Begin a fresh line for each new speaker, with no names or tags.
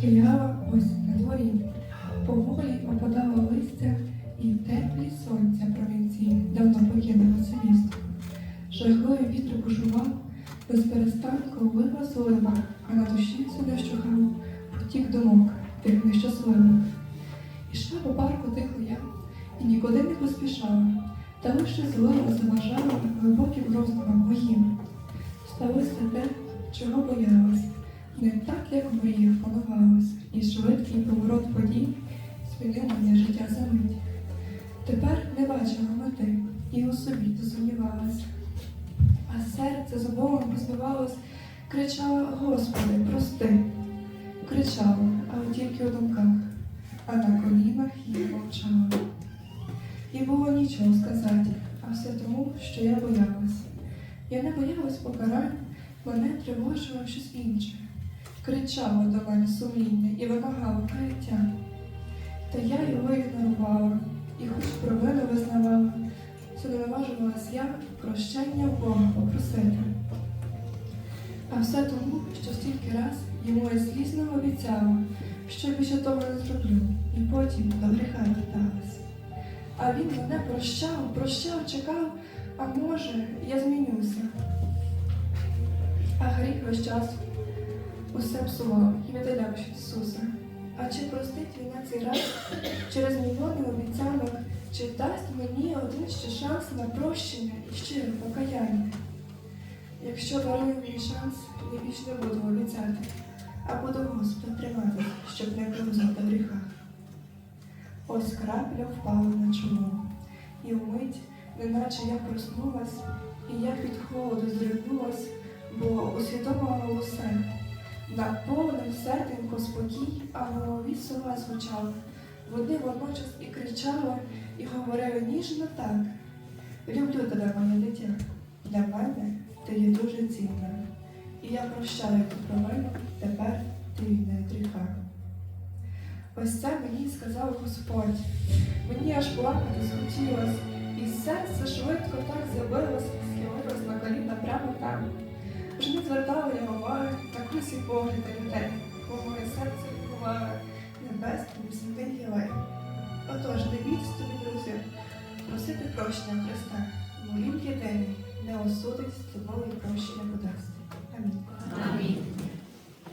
Стояла осінь на дворі, поволі опадало листя, і теплі сонця провінції давно покинуло це місто. Жахливий вітер бушував, без перестанку вигла злива, а на душі не вщухав потік думок, тих нещасливих. Ішла по парку тихо я, і нікуди не поспішала, та лише злива заважала глибоким роздумам моїм. Сталося те, чого боялась, не так, як в мріях і швидкий поворот подій змінив моє життя за мить. Тепер не бачила мети і у собі засумнівалась. А серце з болем розбивалось, кричала, Господи, прости. Кричала, але тільки у думках, а на колінах я мовчала. І було нічого сказати, а все тому, що я боялась. Я не боялась покарань, мене тривожило інше. Кричало до мене сумління і вимагало каяття. Та я його ігнорувала і хоч провину визнавала, це не наважувалась я прощення Бога попросити. А все тому, що стільки раз йому я злісно обіцяла, що більше того не зроблю, і потім до гріха верталась. А він мене прощав, прощав, чекав, а може, я змінюся. А гріх весь час усе псував і віддаляв Ісуса. А чи простить він на цей раз через мільйони обіцянок, чи дасть мені один ще шанс на прощення і щире покаяння? Якщо дарує мені шанс, я більш не буду обіцяти, а буду Господа тримати, щоб не до гріха. Ось крапля впала на чоло, і вмить, неначе я проснулась, і я під холоду здригнулась, бо усвідомила усе. Наповнив серденько спокій, а в голові слова звучали. Вони водночас і кричали, і говорили ніжно так. Люблю тебе, моє дитя. Для мене ти є дуже цінна. І я прощаю ту провину, тепер ти від гріха. Ось це мені сказав Господь. Мені аж плакати схотілось, і серце швидко так забилось, схилилось на коліна прямо там. Вже не звертала я уваги небесний святий. Отож, не бійтесь тобі, друзі, просити прощення Христа, бо він єдиний не осудить з тобою прощення подасть. Амінь.